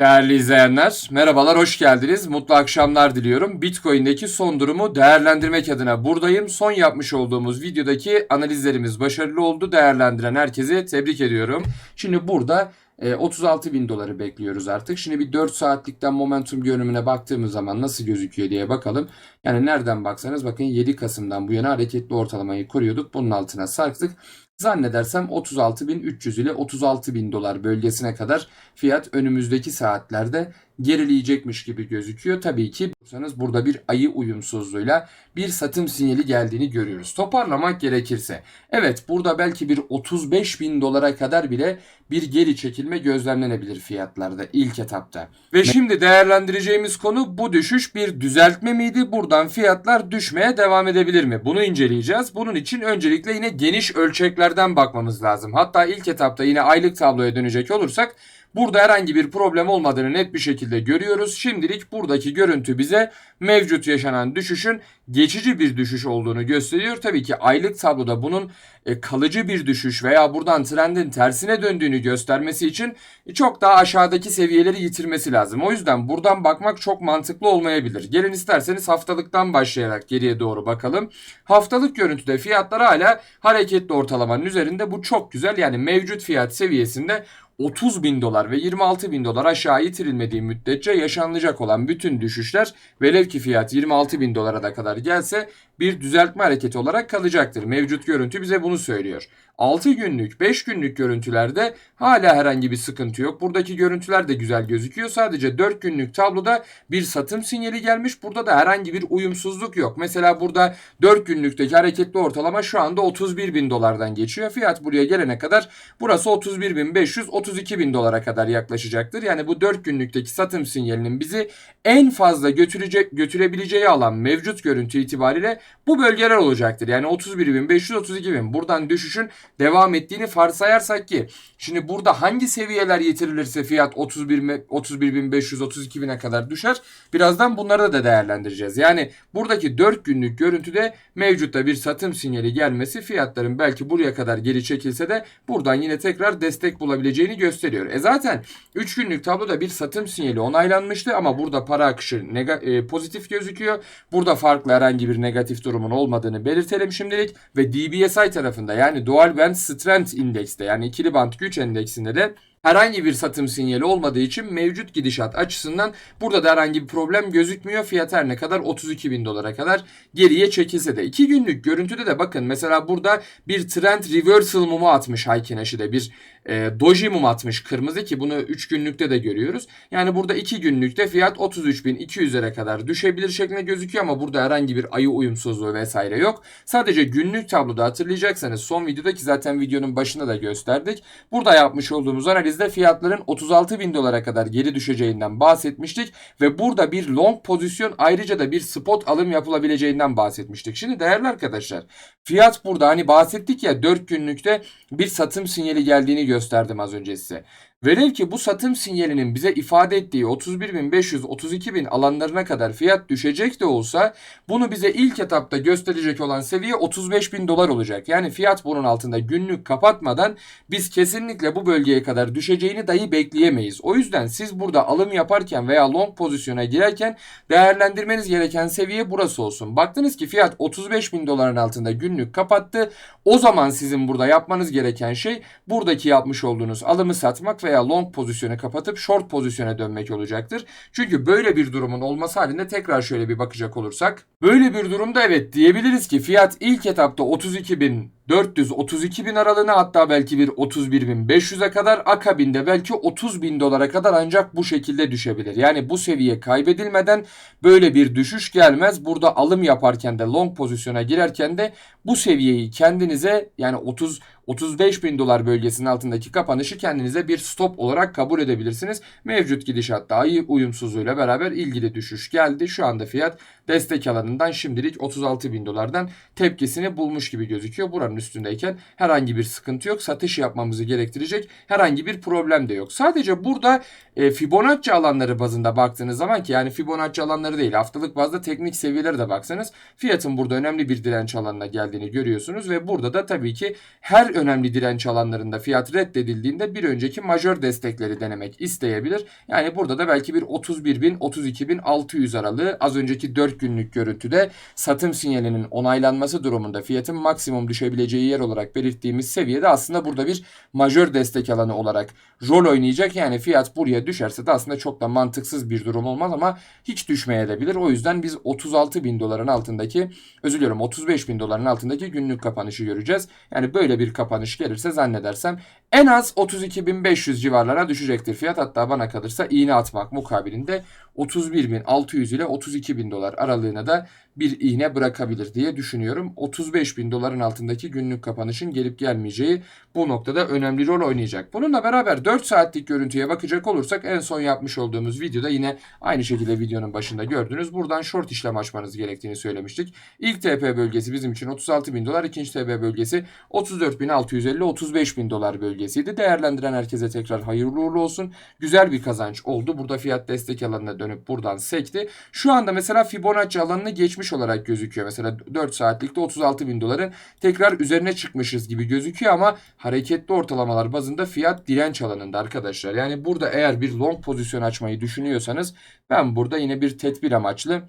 Değerli izleyenler, merhabalar, hoş geldiniz. Mutlu akşamlar diliyorum. Bitcoin'deki son durumu değerlendirmek adına buradayım. Son yapmış olduğumuz videodaki analizlerimiz başarılı oldu. Değerlendiren herkese tebrik ediyorum. Şimdi burada e, 36 bin doları bekliyoruz artık. Şimdi bir 4 saatlikten momentum görünümüne baktığımız zaman nasıl gözüküyor diye bakalım. Yani nereden baksanız bakın 7 Kasım'dan bu yana hareketli ortalamayı koruyorduk. Bunun altına sarktık. Zannedersem 36.300 ile 36.000 dolar bölgesine kadar fiyat önümüzdeki saatlerde gerileyecekmiş gibi gözüküyor. Tabii ki bulursanız burada bir ayı uyumsuzluğuyla bir satım sinyali geldiğini görüyoruz. Toparlamak gerekirse evet burada belki bir 35 bin dolara kadar bile bir geri çekilme gözlemlenebilir fiyatlarda ilk etapta. Ve şimdi değerlendireceğimiz konu bu düşüş bir düzeltme miydi? Buradan fiyatlar düşmeye devam edebilir mi? Bunu inceleyeceğiz. Bunun için öncelikle yine geniş ölçeklerden bakmamız lazım. Hatta ilk etapta yine aylık tabloya dönecek olursak Burada herhangi bir problem olmadığını net bir şekilde görüyoruz. Şimdilik buradaki görüntü bize mevcut yaşanan düşüşün geçici bir düşüş olduğunu gösteriyor. Tabii ki aylık tabloda bunun e, kalıcı bir düşüş veya buradan trendin tersine döndüğünü göstermesi için çok daha aşağıdaki seviyeleri yitirmesi lazım. O yüzden buradan bakmak çok mantıklı olmayabilir. Gelin isterseniz haftalıktan başlayarak geriye doğru bakalım. Haftalık görüntüde fiyatlar hala hareketli ortalamanın üzerinde. Bu çok güzel. Yani mevcut fiyat seviyesinde 30 bin dolar ve 26 bin dolar aşağı itirilmediği müddetçe yaşanacak olan bütün düşüşler velev ki fiyat 26 bin dolara da kadar gelse bir düzeltme hareketi olarak kalacaktır. Mevcut görüntü bize bunu söylüyor. 6 günlük, 5 günlük görüntülerde hala herhangi bir sıkıntı yok. Buradaki görüntüler de güzel gözüküyor. Sadece 4 günlük tabloda bir satım sinyali gelmiş. Burada da herhangi bir uyumsuzluk yok. Mesela burada 4 günlükteki hareketli ortalama şu anda 31 bin dolardan geçiyor. Fiyat buraya gelene kadar burası 31 bin 500, 32 bin dolara kadar yaklaşacaktır. Yani bu 4 günlükteki satım sinyalinin bizi en fazla götürecek, götürebileceği alan mevcut görüntü itibariyle bu bölgeler olacaktır. Yani 31 bin 500, 32 bin. Buradan düşüşün devam ettiğini varsayarsak ki şimdi burada hangi seviyeler yetirilirse fiyat 31 31.500 32.000'e kadar düşer. Birazdan bunları da değerlendireceğiz. Yani buradaki 4 günlük görüntüde mevcutta bir satım sinyali gelmesi fiyatların belki buraya kadar geri çekilse de buradan yine tekrar destek bulabileceğini gösteriyor. E zaten 3 günlük tabloda bir satım sinyali onaylanmıştı ama burada para akışı e, pozitif gözüküyor. Burada farklı herhangi bir negatif durumun olmadığını belirtelim şimdilik ve DBSI tarafında yani Dual Band Strength Index'te yani ikili band güç endeksinde de herhangi bir satım sinyali olmadığı için mevcut gidişat açısından burada da herhangi bir problem gözükmüyor. Fiyat her ne kadar 32 bin dolara kadar geriye çekilse de. 2 günlük görüntüde de bakın mesela burada bir trend reversal mumu atmış Haykin Aşı'da bir e, doji mum atmış kırmızı ki bunu 3 günlükte de görüyoruz. Yani burada 2 günlükte fiyat 33.200'lere kadar düşebilir şeklinde gözüküyor ama burada herhangi bir ayı uyumsuzluğu vesaire yok. Sadece günlük tabloda hatırlayacaksanız son videodaki zaten videonun başında da gösterdik. Burada yapmış olduğumuz analizde fiyatların 36 bin dolara kadar geri düşeceğinden bahsetmiştik ve burada bir long pozisyon ayrıca da bir spot alım yapılabileceğinden bahsetmiştik. Şimdi değerli arkadaşlar fiyat burada hani bahsettik ya 4 günlükte bir satım sinyali geldiğini gösterdim az önce size. Velev ki bu satım sinyalinin bize ifade ettiği 31.500-32.000 alanlarına kadar fiyat düşecek de olsa bunu bize ilk etapta gösterecek olan seviye 35.000 dolar olacak. Yani fiyat bunun altında günlük kapatmadan biz kesinlikle bu bölgeye kadar düşeceğini dahi bekleyemeyiz. O yüzden siz burada alım yaparken veya long pozisyona girerken değerlendirmeniz gereken seviye burası olsun. Baktınız ki fiyat 35.000 doların altında günlük kapattı. O zaman sizin burada yapmanız gereken şey buradaki yapmış olduğunuz alımı satmak veya long pozisyonu kapatıp short pozisyona dönmek olacaktır. Çünkü böyle bir durumun olması halinde tekrar şöyle bir bakacak olursak böyle bir durumda evet diyebiliriz ki fiyat ilk etapta 32 bin 432 bin aralığına hatta belki bir 31 bin 500'e kadar akabinde belki 30 bin dolara kadar ancak bu şekilde düşebilir. Yani bu seviye kaybedilmeden böyle bir düşüş gelmez. Burada alım yaparken de long pozisyona girerken de bu seviyeyi kendinize yani 30 35 bin dolar bölgesinin altındaki kapanışı kendinize bir stop olarak kabul edebilirsiniz. Mevcut gidişatta ayı uyumsuzluğuyla beraber ilgili düşüş geldi. Şu anda fiyat destek alanından şimdilik 36 bin dolardan tepkisini bulmuş gibi gözüküyor. Buranın üstündeyken herhangi bir sıkıntı yok. Satış yapmamızı gerektirecek herhangi bir problem de yok. Sadece burada e, Fibonacci alanları bazında baktığınız zaman ki yani Fibonacci alanları değil haftalık bazda teknik seviyelere de baksanız fiyatın burada önemli bir direnç alanına geldiğini görüyorsunuz ve burada da tabii ki her önemli direnç alanlarında fiyat reddedildiğinde bir önceki majör destekleri denemek isteyebilir. Yani burada da belki bir 31.000 32.600 aralığı az önceki 4 günlük görüntüde satım sinyalinin onaylanması durumunda fiyatın maksimum düşebileceği yer olarak belirttiğimiz seviyede aslında burada bir majör destek alanı olarak rol oynayacak. Yani fiyat buraya düşerse de aslında çok da mantıksız bir durum olmaz ama hiç düşmeye de bilir. O yüzden biz 36 bin doların altındaki özür diliyorum 35 bin doların altındaki günlük kapanışı göreceğiz. Yani böyle bir kapanış gelirse zannedersem en az 32.500 civarlara düşecektir fiyat. Hatta bana kalırsa iğne atmak mukabilinde 31.600 ile 32.000 dolar aralığına da bir iğne bırakabilir diye düşünüyorum. 35 bin doların altındaki günlük kapanışın gelip gelmeyeceği bu noktada önemli rol oynayacak. Bununla beraber 4 saatlik görüntüye bakacak olursak en son yapmış olduğumuz videoda yine aynı şekilde videonun başında gördünüz. Buradan short işlem açmanız gerektiğini söylemiştik. İlk TP bölgesi bizim için 36 bin dolar, ikinci TP bölgesi 34.650-35 bin dolar bölgesiydi. Değerlendiren herkese tekrar hayırlı uğurlu olsun. Güzel bir kazanç oldu. Burada fiyat destek alanına dönüp buradan sekti. Şu anda mesela Fibonacci alanını geçmiş olarak gözüküyor. Mesela 4 saatlikte 36 bin doların tekrar üzerine çıkmışız gibi gözüküyor ama hareketli ortalamalar bazında fiyat direnç alanında arkadaşlar. Yani burada eğer bir long pozisyon açmayı düşünüyorsanız ben burada yine bir tedbir amaçlı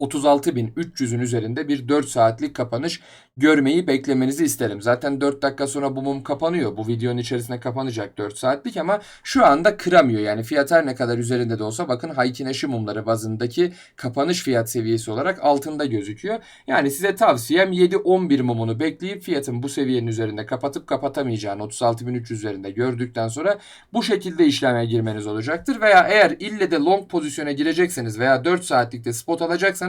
36.300'ün üzerinde bir 4 saatlik kapanış görmeyi beklemenizi isterim. Zaten 4 dakika sonra bu mum kapanıyor. Bu videonun içerisinde kapanacak 4 saatlik ama şu anda kıramıyor. Yani fiyat her ne kadar üzerinde de olsa bakın Haykineşi mumları bazındaki kapanış fiyat seviyesi olarak altında gözüküyor. Yani size tavsiyem 7-11 mumunu bekleyip fiyatın bu seviyenin üzerinde kapatıp kapatamayacağını 36.300 üzerinde gördükten sonra bu şekilde işleme girmeniz olacaktır. Veya eğer ille de long pozisyona girecekseniz veya 4 saatlikte spot alacaksanız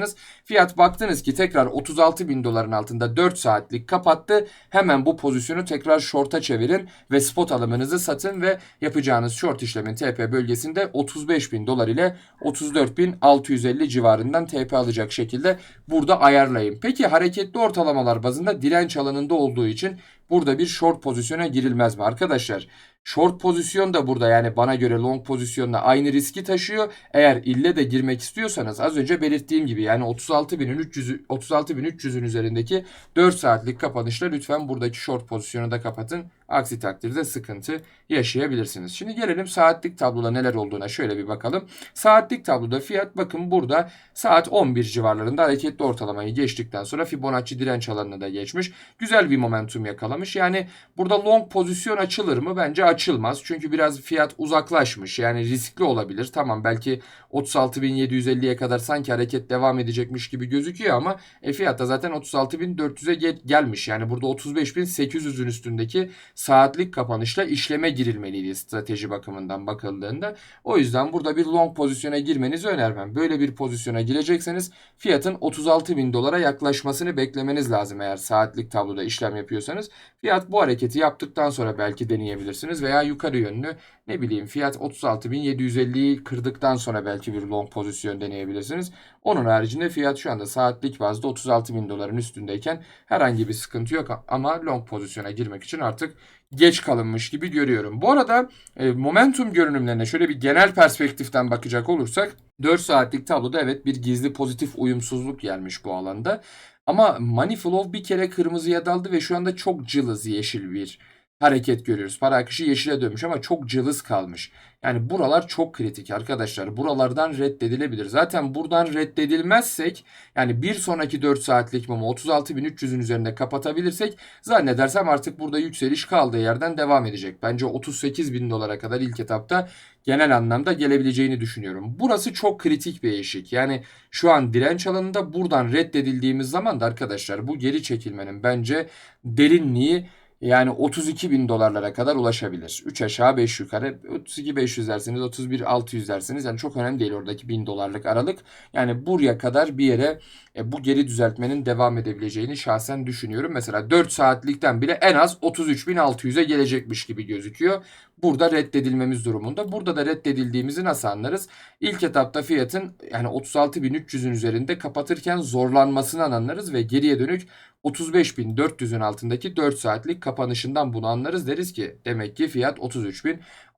fiyat baktınız ki tekrar 36 bin doların altında 4 saatlik kapattı. Hemen bu pozisyonu tekrar short'a çevirin ve spot alımınızı satın ve yapacağınız short işlemin TP bölgesinde 35 bin dolar ile 34 bin 650 civarından TP alacak şekilde burada ayarlayın. Peki hareketli ortalamalar bazında direnç alanında olduğu için burada bir short pozisyona girilmez mi arkadaşlar? Short pozisyon da burada yani bana göre long pozisyonla aynı riski taşıyor. Eğer ille de girmek istiyorsanız az önce belirttiğim gibi yani 36.300 36.300'ün üzerindeki 4 saatlik kapanışla lütfen buradaki short pozisyonu da kapatın. Aksi takdirde sıkıntı yaşayabilirsiniz. Şimdi gelelim saatlik tabloda neler olduğuna şöyle bir bakalım. Saatlik tabloda fiyat bakın burada saat 11 civarlarında hareketli ortalamayı geçtikten sonra Fibonacci direnç alanına da geçmiş. Güzel bir momentum yakalamış. Yani burada long pozisyon açılır mı? Bence açılmaz. Çünkü biraz fiyat uzaklaşmış. Yani riskli olabilir. Tamam belki 36.750'ye kadar sanki hareket devam edecekmiş gibi gözüküyor ama e, fiyat da zaten 36.400'e gel- gelmiş. Yani burada 35.800'ün üstündeki saatlik kapanışla işleme girilmeliydi strateji bakımından bakıldığında. O yüzden burada bir long pozisyona girmenizi önermem. Böyle bir pozisyona girecekseniz fiyatın 36 bin dolara yaklaşmasını beklemeniz lazım eğer saatlik tabloda işlem yapıyorsanız. Fiyat bu hareketi yaptıktan sonra belki deneyebilirsiniz veya yukarı yönlü ne bileyim fiyat 36.750'yi kırdıktan sonra belki bir long pozisyon deneyebilirsiniz. Onun haricinde fiyat şu anda saatlik bazda 36 bin doların üstündeyken herhangi bir sıkıntı yok ama long pozisyona girmek için artık geç kalınmış gibi görüyorum. Bu arada e, momentum görünümlerine şöyle bir genel perspektiften bakacak olursak 4 saatlik tabloda evet bir gizli pozitif uyumsuzluk gelmiş bu alanda. Ama Money Flow bir kere kırmızıya daldı ve şu anda çok cılız yeşil bir hareket görüyoruz. Para akışı yeşile dönmüş ama çok cılız kalmış. Yani buralar çok kritik arkadaşlar. Buralardan reddedilebilir. Zaten buradan reddedilmezsek yani bir sonraki 4 saatlik mumu 36.300'ün üzerinde kapatabilirsek zannedersem artık burada yükseliş kaldığı yerden devam edecek. Bence 38.000 dolara kadar ilk etapta genel anlamda gelebileceğini düşünüyorum. Burası çok kritik bir eşik. Yani şu an direnç alanında buradan reddedildiğimiz zaman da arkadaşlar bu geri çekilmenin bence derinliği Yani 32 bin dolarlara kadar ulaşabilir. 3 aşağı 5 yukarı. 32 500 derseniz 31 600 derseniz yani çok önemli değil oradaki 1000 dolarlık aralık. Yani buraya kadar bir yere e, bu geri düzeltmenin devam edebileceğini şahsen düşünüyorum. Mesela 4 saatlikten bile en az 33.600'e gelecekmiş gibi gözüküyor. Burada reddedilmemiz durumunda. Burada da reddedildiğimizi nasıl anlarız? İlk etapta fiyatın yani 36.300'ün üzerinde kapatırken zorlanmasını anlarız ve geriye dönük 35.400'ün altındaki 4 saatlik kapanışından bunu anlarız. Deriz ki demek ki fiyat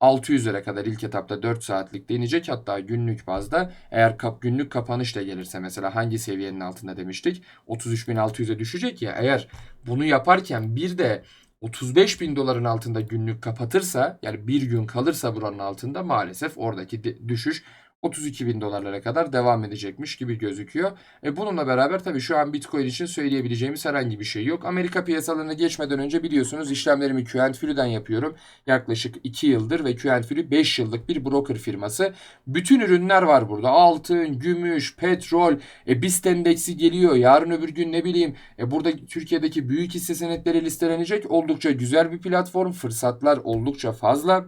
33.600'lere kadar ilk etapta 4 saatlik deneyecek. Hatta günlük bazda eğer kap, günlük kapanış da gelirse mesela hangi seviyenin altında demiştik 33.600'e düşecek ya eğer bunu yaparken bir de 35 bin doların altında günlük kapatırsa yani bir gün kalırsa buranın altında maalesef oradaki düşüş 32 bin dolarlara kadar devam edecekmiş gibi gözüküyor. E bununla beraber tabii şu an Bitcoin için söyleyebileceğimiz herhangi bir şey yok. Amerika piyasalarına geçmeden önce biliyorsunuz işlemlerimi Q&Fury'den yapıyorum. Yaklaşık 2 yıldır ve Q&Fury 5 yıllık bir broker firması. Bütün ürünler var burada. Altın, gümüş, petrol, e, BIST endeksi geliyor. Yarın öbür gün ne bileyim e, burada Türkiye'deki büyük hisse senetleri listelenecek. Oldukça güzel bir platform. Fırsatlar oldukça fazla.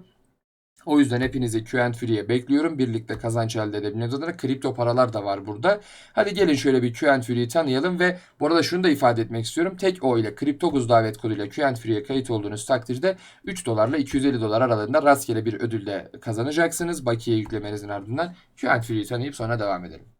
O yüzden hepinizi Q&Free'ye bekliyorum. Birlikte kazanç elde edebilmeniz adına kripto paralar da var burada. Hadi gelin şöyle bir Q&Free'yi tanıyalım ve bu arada şunu da ifade etmek istiyorum. Tek o ile Kriptoguz davet koduyla Q&Free'ye kayıt olduğunuz takdirde 3 dolarla 250 dolar aralığında rastgele bir ödülle kazanacaksınız. Bakiye yüklemenizin ardından Q&Free'yi tanıyıp sonra devam edelim.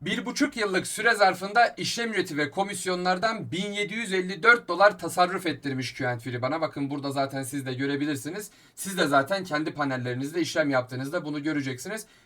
Bir buçuk yıllık süre zarfında işlem ücreti ve komisyonlardan 1754 dolar tasarruf ettirmiş Q&Fury bana. Bakın burada zaten siz de görebilirsiniz. Siz de zaten kendi panellerinizde işlem yaptığınızda bunu göreceksiniz.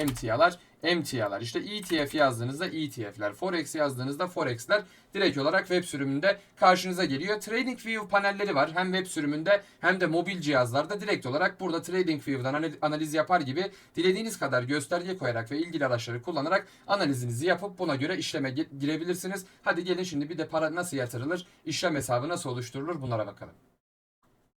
emtialar emtialar işte ETF yazdığınızda ETF'ler Forex yazdığınızda Forex'ler direkt olarak web sürümünde karşınıza geliyor. TradingView panelleri var hem web sürümünde hem de mobil cihazlarda direkt olarak burada TradingView'dan analiz yapar gibi dilediğiniz kadar gösterge koyarak ve ilgili araçları kullanarak analizinizi yapıp buna göre işleme girebilirsiniz. Hadi gelin şimdi bir de para nasıl yatırılır, işlem hesabı nasıl oluşturulur bunlara bakalım.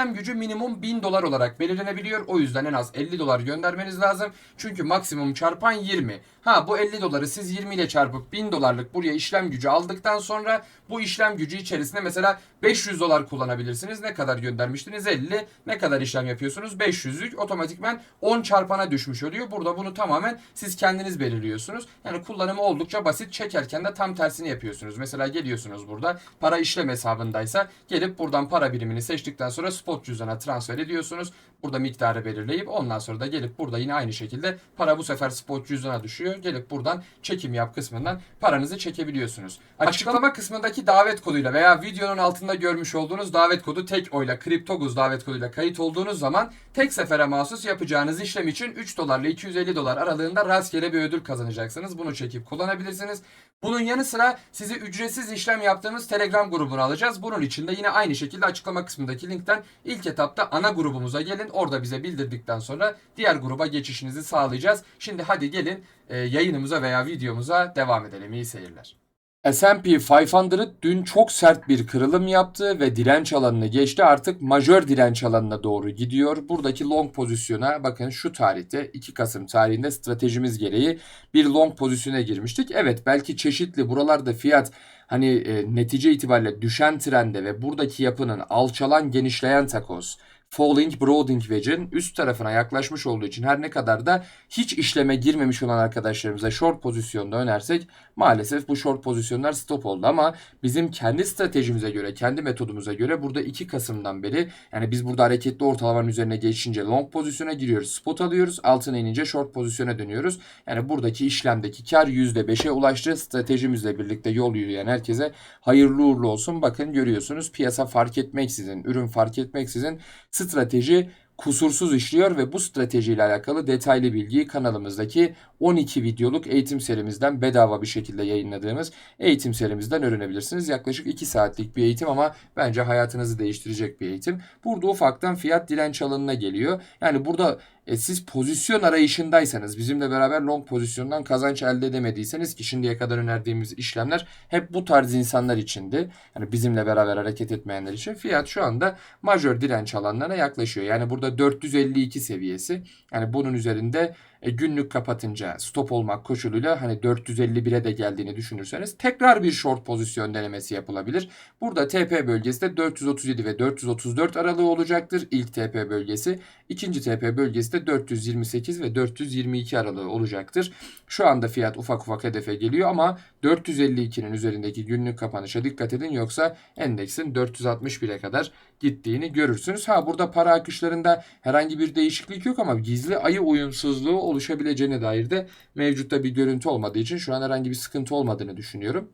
işlem gücü minimum 1000 dolar olarak belirlenebiliyor. O yüzden en az 50 dolar göndermeniz lazım. Çünkü maksimum çarpan 20. Ha bu 50 doları siz 20 ile çarpıp 1000 dolarlık buraya işlem gücü aldıktan sonra bu işlem gücü içerisinde mesela 500 dolar kullanabilirsiniz. Ne kadar göndermiştiniz? 50. Ne kadar işlem yapıyorsunuz? 500'lük otomatikmen 10 çarpana düşmüş oluyor. Burada bunu tamamen siz kendiniz belirliyorsunuz. Yani kullanımı oldukça basit. Çekerken de tam tersini yapıyorsunuz. Mesela geliyorsunuz burada para işlem hesabındaysa gelip buradan para birimini seçtikten sonra spot cüzdana transfer ediyorsunuz. Burada miktarı belirleyip ondan sonra da gelip burada yine aynı şekilde para bu sefer spot cüzdana düşüyor. Gelip buradan çekim yap kısmından paranızı çekebiliyorsunuz. Açıklama kısmındaki davet koduyla veya videonun altında görmüş olduğunuz davet kodu tek oyla kriptoguz davet koduyla kayıt olduğunuz zaman tek sefere mahsus yapacağınız işlem için 3 dolarla 250 dolar aralığında rastgele bir ödül kazanacaksınız. Bunu çekip kullanabilirsiniz. Bunun yanı sıra sizi ücretsiz işlem yaptığımız Telegram grubunu alacağız. Bunun için de yine aynı şekilde açıklama kısmındaki linkten ilk etapta ana grubumuza gelin. Orada bize bildirdikten sonra diğer gruba geçişinizi sağlayacağız. Şimdi hadi gelin yayınımıza veya videomuza devam edelim. İyi seyirler. S&P 500 dün çok sert bir kırılım yaptı ve direnç alanını geçti. Artık majör direnç alanına doğru gidiyor. Buradaki long pozisyona bakın şu tarihte 2 Kasım tarihinde stratejimiz gereği bir long pozisyona girmiştik. Evet belki çeşitli buralarda fiyat hani e, netice itibariyle düşen trende ve buradaki yapının alçalan genişleyen takoz Falling Broadening Wedge'in üst tarafına yaklaşmış olduğu için her ne kadar da hiç işleme girmemiş olan arkadaşlarımıza short pozisyonda önersek maalesef bu short pozisyonlar stop oldu ama bizim kendi stratejimize göre, kendi metodumuza göre burada 2 Kasım'dan beri yani biz burada hareketli ortalamanın üzerine geçince long pozisyona giriyoruz, spot alıyoruz, altına inince short pozisyona dönüyoruz. Yani buradaki işlemdeki kar %5'e ulaştı. Stratejimizle birlikte yol yürüyen herkese hayırlı uğurlu olsun. Bakın görüyorsunuz piyasa fark etmeksizin, ürün fark etmeksizin strateji kusursuz işliyor ve bu stratejiyle alakalı detaylı bilgiyi kanalımızdaki 12 videoluk eğitim serimizden bedava bir şekilde yayınladığımız eğitim serimizden öğrenebilirsiniz. Yaklaşık 2 saatlik bir eğitim ama bence hayatınızı değiştirecek bir eğitim. Burada ufaktan fiyat direnç alanına geliyor. Yani burada e, siz pozisyon arayışındaysanız bizimle beraber long pozisyondan kazanç elde edemediyseniz ki şimdiye kadar önerdiğimiz işlemler hep bu tarz insanlar içindi. Yani bizimle beraber hareket etmeyenler için fiyat şu anda majör direnç alanlarına yaklaşıyor. Yani burada 452 seviyesi. Yani bunun üzerinde e, günlük kapatınca stop olmak koşuluyla hani 451'e de geldiğini düşünürseniz tekrar bir short pozisyon denemesi yapılabilir. Burada TP bölgesi de 437 ve 434 aralığı olacaktır. İlk TP bölgesi. ikinci TP bölgesi de 428 ve 422 aralığı olacaktır. Şu anda fiyat ufak ufak hedefe geliyor ama 452'nin üzerindeki günlük kapanışa dikkat edin yoksa endeksin 461'e kadar gittiğini görürsünüz. Ha burada para akışlarında herhangi bir değişiklik yok ama gizli ayı uyumsuzluğu oluşabileceğine dair de mevcutta bir görüntü olmadığı için şu an herhangi bir sıkıntı olmadığını düşünüyorum.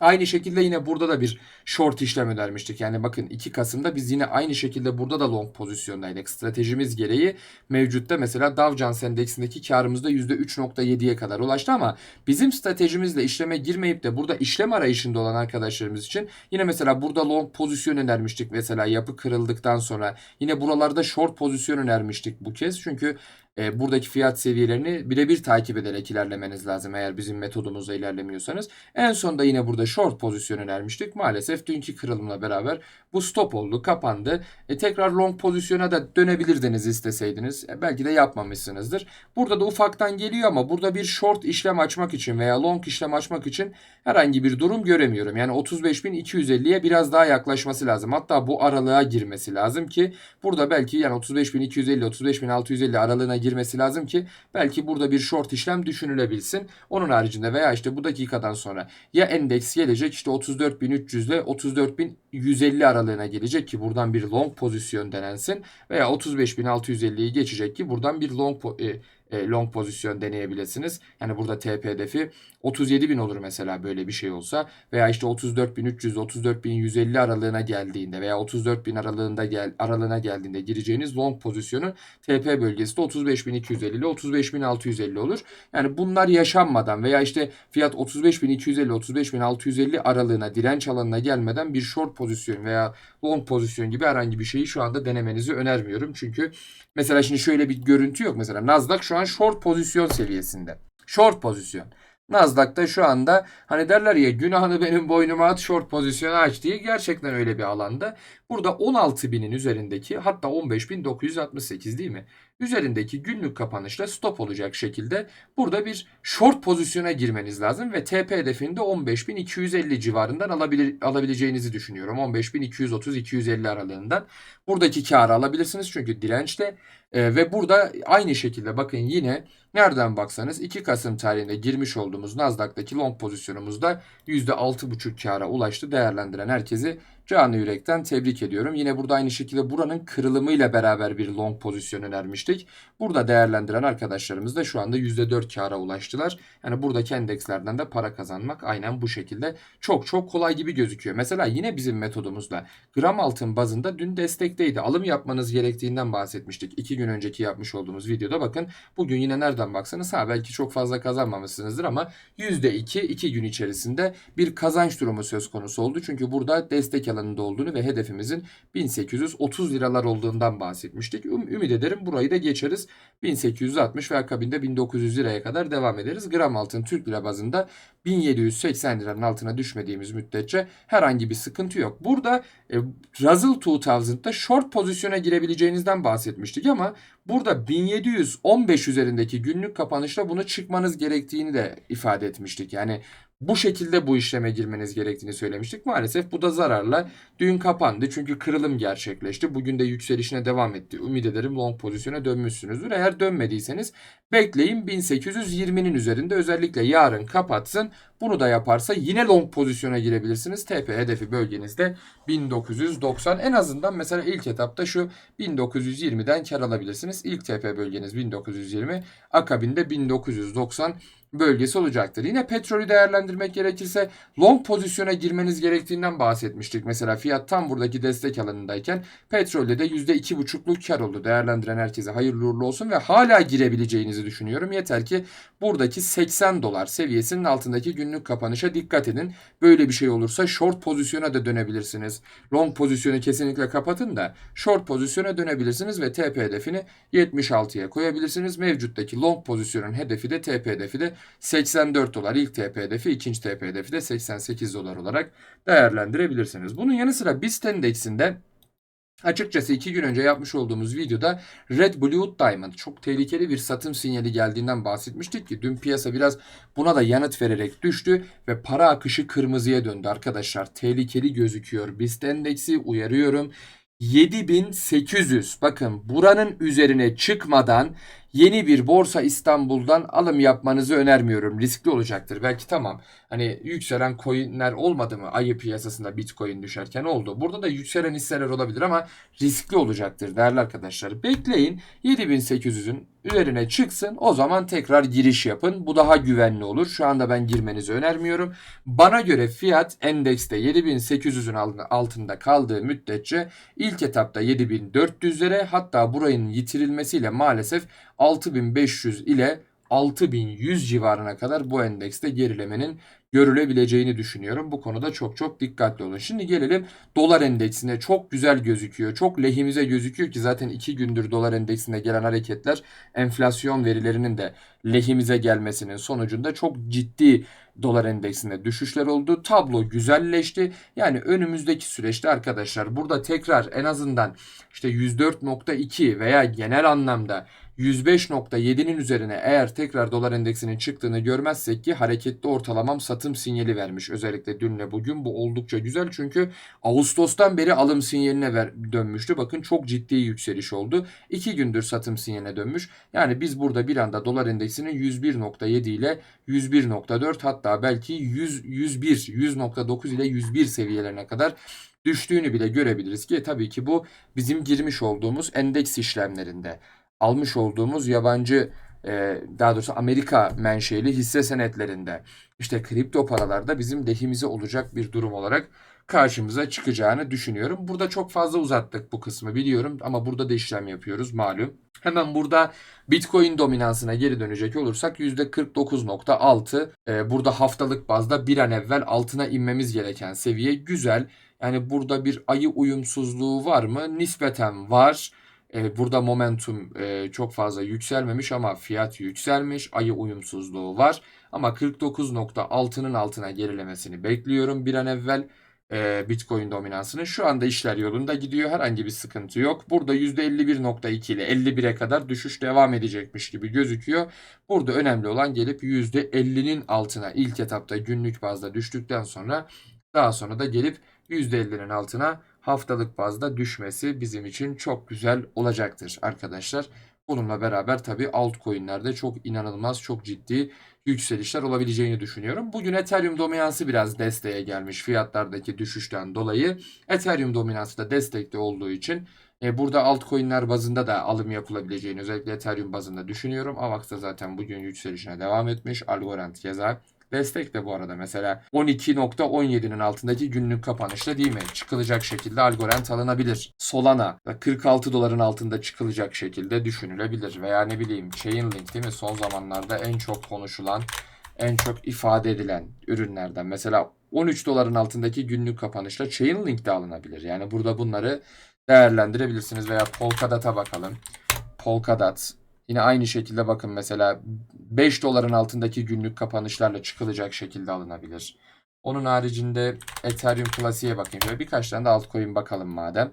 Aynı şekilde yine burada da bir short işlem önermiştik. Yani bakın 2 Kasım'da biz yine aynı şekilde burada da long pozisyondaydık. Stratejimiz gereği mevcutta mesela Dow Jones Endeksindeki karımızda %3.7'ye kadar ulaştı ama bizim stratejimizle işleme girmeyip de burada işlem arayışında olan arkadaşlarımız için yine mesela burada long pozisyon önermiştik. Mesela yapı kırıldıktan sonra yine buralarda short pozisyon önermiştik bu kez. Çünkü e, buradaki fiyat seviyelerini birebir takip ederek ilerlemeniz lazım eğer bizim metodumuzla ilerlemiyorsanız. En sonunda yine burada short pozisyon önermiştik. Maalesef dünkü kırılımla beraber bu stop oldu, kapandı. E, tekrar long pozisyona da dönebilirdiniz isteseydiniz. E, belki de yapmamışsınızdır. Burada da ufaktan geliyor ama burada bir short işlem açmak için veya long işlem açmak için herhangi bir durum göremiyorum. Yani 35.250'ye biraz daha yaklaşması lazım. Hatta bu aralığa girmesi lazım ki burada belki yani 35.250 35.650 aralığına girmesi lazım ki belki burada bir short işlem düşünülebilsin. Onun haricinde veya işte bu dakikadan sonra ya endeks gelecek işte 34.300 ile 34.150 aralığına gelecek ki buradan bir long pozisyon denensin veya 35.650'yi geçecek ki buradan bir long e, e, long pozisyon deneyebilirsiniz. Yani burada TP hedefi 37.000 olur mesela böyle bir şey olsa veya işte 34.300 34.150 aralığına geldiğinde veya 34.000 aralığında gel aralığına geldiğinde gireceğiniz long pozisyonu TP bölgesi de 35.250 ile 35.650 olur. Yani bunlar yaşanmadan veya işte fiyat 35.250 35.650 aralığına direnç alanına gelmeden bir short pozisyon veya long pozisyon gibi herhangi bir şeyi şu anda denemenizi önermiyorum. Çünkü mesela şimdi şöyle bir görüntü yok. Mesela Nasdaq şu an short pozisyon seviyesinde. Short pozisyon. Nasdaq'ta şu anda hani derler ya günahını benim boynuma at short pozisyonu aç diye gerçekten öyle bir alanda. Burada 16.000'in üzerindeki hatta 15.968 değil mi? Üzerindeki günlük kapanışla stop olacak şekilde burada bir short pozisyona girmeniz lazım ve TP hedefinde 15.250 civarından alabilir, alabileceğinizi düşünüyorum. 15.230-250 aralığından. Buradaki karı alabilirsiniz çünkü dirençte e, ve burada aynı şekilde bakın yine nereden baksanız 2 Kasım tarihinde girmiş olduğumuz Nasdaq'taki long pozisyonumuzda %6,5 kara ulaştı. Değerlendiren herkesi canı yürekten tebrik ediyorum. Yine burada aynı şekilde buranın kırılımıyla beraber bir long pozisyon önermiştik. Burada değerlendiren arkadaşlarımız da şu anda %4 kara ulaştılar. Yani buradaki endekslerden de para kazanmak aynen bu şekilde çok çok kolay gibi gözüküyor. Mesela yine bizim metodumuzla gram altın bazında dün destekteydi. Alım yapmanız gerektiğinden bahsetmiştik. 2 gün önceki yapmış olduğumuz videoda bakın. Bugün yine nereden baksanız ha belki çok fazla kazanmamışsınızdır ama %2 2 gün içerisinde bir kazanç durumu söz konusu oldu. Çünkü burada destek alan aralığında olduğunu ve hedefimizin 1830 liralar olduğundan bahsetmiştik. Üm- ümit ederim burayı da geçeriz. 1860 ve akabinde 1900 liraya kadar devam ederiz. Gram altın Türk lira bazında 1780 liranın altına düşmediğimiz müddetçe herhangi bir sıkıntı yok. Burada e, Russell 2000'da short pozisyona girebileceğinizden bahsetmiştik ama burada 1715 üzerindeki günlük kapanışta bunu çıkmanız gerektiğini de ifade etmiştik. Yani bu şekilde bu işleme girmeniz gerektiğini söylemiştik. Maalesef bu da zararla dün kapandı. Çünkü kırılım gerçekleşti. Bugün de yükselişine devam etti. Ümit ederim long pozisyona dönmüşsünüzdür. Eğer dönmediyseniz bekleyin 1820'nin üzerinde özellikle yarın kapatsın. Bunu da yaparsa yine long pozisyona girebilirsiniz. TP hedefi bölgenizde 1990. En azından mesela ilk etapta şu 1920'den kar alabilirsiniz. İlk TP bölgeniz 1920. Akabinde 1990 bölgesi olacaktır. Yine petrolü değerlendirmek gerekirse long pozisyona girmeniz gerektiğinden bahsetmiştik. Mesela fiyat tam buradaki destek alanındayken petrolde de %2,5'luk kar oldu. Değerlendiren herkese hayırlı uğurlu olsun ve hala girebileceğinizi düşünüyorum. Yeter ki buradaki 80 dolar seviyesinin altındaki günlük kapanışa dikkat edin. Böyle bir şey olursa short pozisyona da dönebilirsiniz. Long pozisyonu kesinlikle kapatın da short pozisyona dönebilirsiniz ve TP hedefini 76'ya koyabilirsiniz. Mevcuttaki long pozisyonun hedefi de TP hedefi de 84 dolar. İlk TP hedefi, ikinci TP hedefi de 88 dolar olarak değerlendirebilirsiniz. Bunun yanı sıra BIST endeksinde Açıkçası iki gün önce yapmış olduğumuz videoda Red Blue Diamond çok tehlikeli bir satım sinyali geldiğinden bahsetmiştik ki dün piyasa biraz buna da yanıt vererek düştü ve para akışı kırmızıya döndü arkadaşlar. Tehlikeli gözüküyor. BIST endeksi uyarıyorum. 7800 bakın buranın üzerine çıkmadan yeni bir borsa İstanbul'dan alım yapmanızı önermiyorum. Riskli olacaktır. Belki tamam hani yükselen coinler olmadı mı? Ayı piyasasında bitcoin düşerken oldu. Burada da yükselen hisseler olabilir ama riskli olacaktır değerli arkadaşlar. Bekleyin 7800'ün üzerine çıksın. O zaman tekrar giriş yapın. Bu daha güvenli olur. Şu anda ben girmenizi önermiyorum. Bana göre fiyat endekste 7800'ün altında kaldığı müddetçe ilk etapta 7400'lere hatta burayın yitirilmesiyle maalesef 6500 ile 6100 civarına kadar bu endekste gerilemenin görülebileceğini düşünüyorum. Bu konuda çok çok dikkatli olun. Şimdi gelelim dolar endeksine. Çok güzel gözüküyor. Çok lehimize gözüküyor ki zaten 2 gündür dolar endeksinde gelen hareketler enflasyon verilerinin de lehimize gelmesinin sonucunda çok ciddi dolar endeksinde düşüşler oldu. Tablo güzelleşti. Yani önümüzdeki süreçte arkadaşlar burada tekrar en azından işte 104.2 veya genel anlamda 105.7'nin üzerine eğer tekrar dolar endeksinin çıktığını görmezsek ki hareketli ortalamam satım sinyali vermiş. Özellikle dünle bugün bu oldukça güzel çünkü Ağustos'tan beri alım sinyaline ver, dönmüştü. Bakın çok ciddi yükseliş oldu. 2 gündür satım sinyaline dönmüş. Yani biz burada bir anda dolar endeksinin 101.7 ile 101.4 hatta belki 100, 101, 100.9 ile 101 seviyelerine kadar düştüğünü bile görebiliriz ki tabii ki bu bizim girmiş olduğumuz endeks işlemlerinde almış olduğumuz yabancı e, daha doğrusu Amerika menşeli hisse senetlerinde işte kripto paralarda bizim lehimize olacak bir durum olarak karşımıza çıkacağını düşünüyorum. Burada çok fazla uzattık bu kısmı biliyorum ama burada da işlem yapıyoruz malum. Hemen burada Bitcoin dominansına geri dönecek olursak %49.6 e, burada haftalık bazda bir an evvel altına inmemiz gereken seviye güzel. Yani burada bir ayı uyumsuzluğu var mı? Nispeten var. E, burada momentum e, çok fazla yükselmemiş ama fiyat yükselmiş. Ayı uyumsuzluğu var. Ama 49.6'nın altına gerilemesini bekliyorum bir an evvel. E, Bitcoin dominansının. Şu anda işler yolunda gidiyor. Herhangi bir sıkıntı yok. Burada %51.2 ile 51'e kadar düşüş devam edecekmiş gibi gözüküyor. Burada önemli olan gelip %50'nin altına ilk etapta günlük bazda düştükten sonra daha sonra da gelip %50'nin altına haftalık bazda düşmesi bizim için çok güzel olacaktır arkadaşlar. Bununla beraber tabi altcoin'lerde çok inanılmaz, çok ciddi yükselişler olabileceğini düşünüyorum. Bugün Ethereum dominansı biraz desteğe gelmiş fiyatlardaki düşüşten dolayı. Ethereum dominansı da destekte olduğu için e, burada altcoin'ler bazında da alım yapılabileceğini özellikle Ethereum bazında düşünüyorum. AVAX da zaten bugün yükselişine devam etmiş. Algorand keza Destek de bu arada mesela 12.17'nin altındaki günlük kapanışta değil mi? Çıkılacak şekilde Algorand alınabilir. Solana 46 doların altında çıkılacak şekilde düşünülebilir. Veya ne bileyim Chainlink değil mi? Son zamanlarda en çok konuşulan en çok ifade edilen ürünlerden. Mesela 13 doların altındaki günlük kapanışla Chainlink de alınabilir. Yani burada bunları değerlendirebilirsiniz veya Polkadot'a bakalım. Polkadot yine aynı şekilde bakın mesela 5 doların altındaki günlük kapanışlarla çıkılacak şekilde alınabilir. Onun haricinde Ethereum Classic'e bakayım. Şöyle birkaç tane de altcoin bakalım madem.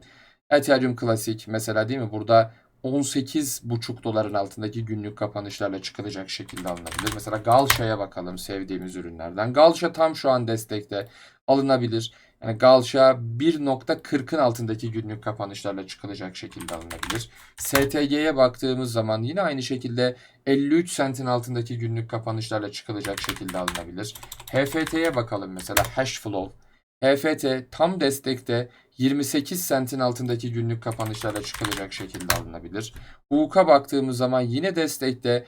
Ethereum Classic mesela değil mi? Burada 18,5 doların altındaki günlük kapanışlarla çıkılacak şekilde alınabilir. Mesela Galşa'ya bakalım sevdiğimiz ürünlerden. Galşa tam şu an destekte alınabilir. Yani Galşa 1.40'ın altındaki günlük kapanışlarla çıkılacak şekilde alınabilir. STG'ye baktığımız zaman yine aynı şekilde 53 sentin altındaki günlük kapanışlarla çıkılacak şekilde alınabilir. HFT'ye bakalım mesela Hashflow. HFT tam destekte 28 sentin altındaki günlük kapanışlarla çıkılacak şekilde alınabilir. UK'a baktığımız zaman yine destekte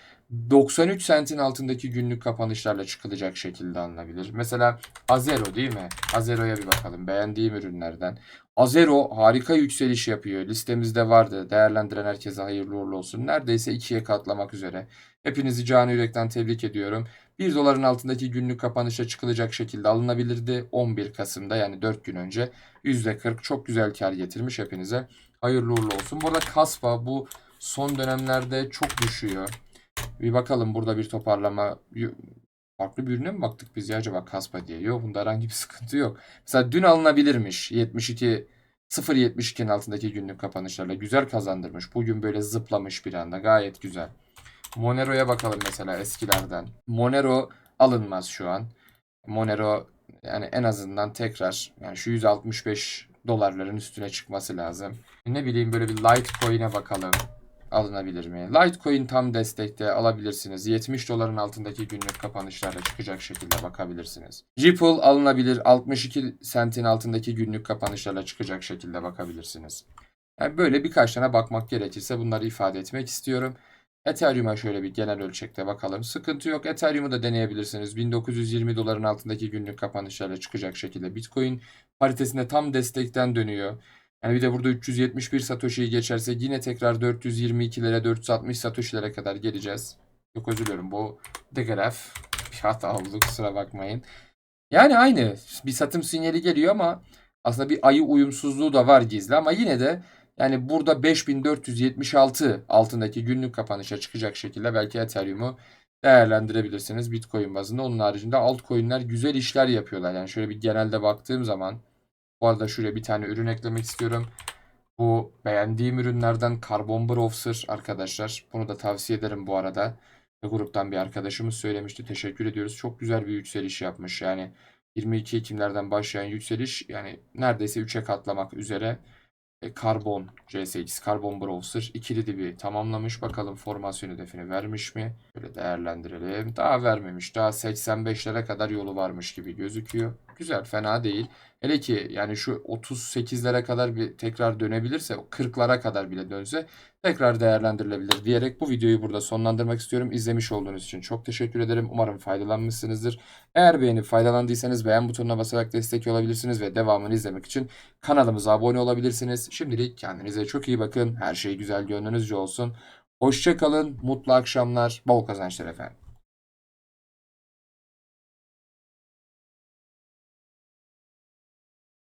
93 sentin altındaki günlük kapanışlarla çıkılacak şekilde alınabilir. Mesela Azero değil mi? Azero'ya bir bakalım. Beğendiğim ürünlerden. Azero harika yükseliş yapıyor. Listemizde vardı. Değerlendiren herkese hayırlı uğurlu olsun. Neredeyse ikiye katlamak üzere. Hepinizi canı yürekten tebrik ediyorum. 1 doların altındaki günlük kapanışa çıkılacak şekilde alınabilirdi. 11 Kasım'da yani 4 gün önce %40 çok güzel kar getirmiş hepinize. Hayırlı uğurlu olsun. Bu arada Kaspa bu son dönemlerde çok düşüyor. Bir bakalım burada bir toparlama farklı bir ürüne mi baktık biz ya acaba Kaspa diye? Yok bunda herhangi bir sıkıntı yok. Mesela dün alınabilirmiş 72 0.72'nin altındaki günlük kapanışlarla güzel kazandırmış. Bugün böyle zıplamış bir anda gayet güzel. Monero'ya bakalım mesela eskilerden. Monero alınmaz şu an. Monero yani en azından tekrar yani şu 165 dolarların üstüne çıkması lazım. Ne bileyim böyle bir Litecoin'e bakalım. Alınabilir mi? Litecoin tam destekte alabilirsiniz. 70 doların altındaki günlük kapanışlarla çıkacak şekilde bakabilirsiniz. Ripple alınabilir. 62 sentin altındaki günlük kapanışlarla çıkacak şekilde bakabilirsiniz. Yani böyle birkaç tane bakmak gerekirse bunları ifade etmek istiyorum. Ethereum'a şöyle bir genel ölçekte bakalım. Sıkıntı yok. Ethereum'u da deneyebilirsiniz. 1920 doların altındaki günlük kapanışlarla çıkacak şekilde Bitcoin paritesinde tam destekten dönüyor. Yani bir de burada 371 Satoshi'yi geçerse yine tekrar 422'lere 460 Satoshi'lere kadar geleceğiz. Yok özür diliyorum bu degraf bir hata oldu kusura bakmayın. Yani aynı bir satım sinyali geliyor ama aslında bir ayı uyumsuzluğu da var gizli ama yine de yani burada 5476 altındaki günlük kapanışa çıkacak şekilde belki Ethereum'u değerlendirebilirsiniz Bitcoin bazında. Onun haricinde altcoin'ler güzel işler yapıyorlar. Yani şöyle bir genelde baktığım zaman bu arada şuraya bir tane ürün eklemek istiyorum. Bu beğendiğim ürünlerden Carbon Browser arkadaşlar. Bunu da tavsiye ederim bu arada. Gruptan bir arkadaşımız söylemişti. Teşekkür ediyoruz. Çok güzel bir yükseliş yapmış. Yani 22 Ekimlerden başlayan yükseliş yani neredeyse 3'e katlamak üzere. E, Karbon CSX, Karbon Browser ikili dibi tamamlamış. Bakalım formasyon hedefini vermiş mi? Böyle değerlendirelim. Daha vermemiş. Daha 85'lere kadar yolu varmış gibi gözüküyor. Güzel, fena değil. Hele ki yani şu 38'lere kadar bir tekrar dönebilirse, 40'lara kadar bile dönse tekrar değerlendirilebilir diyerek bu videoyu burada sonlandırmak istiyorum. İzlemiş olduğunuz için çok teşekkür ederim. Umarım faydalanmışsınızdır. Eğer beğenip faydalandıysanız beğen butonuna basarak destek olabilirsiniz ve devamını izlemek için kanalımıza abone olabilirsiniz. Şimdilik kendinize çok iyi bakın. Her şey güzel gönlünüzce olsun. Hoşçakalın, mutlu akşamlar, bol kazançlar efendim.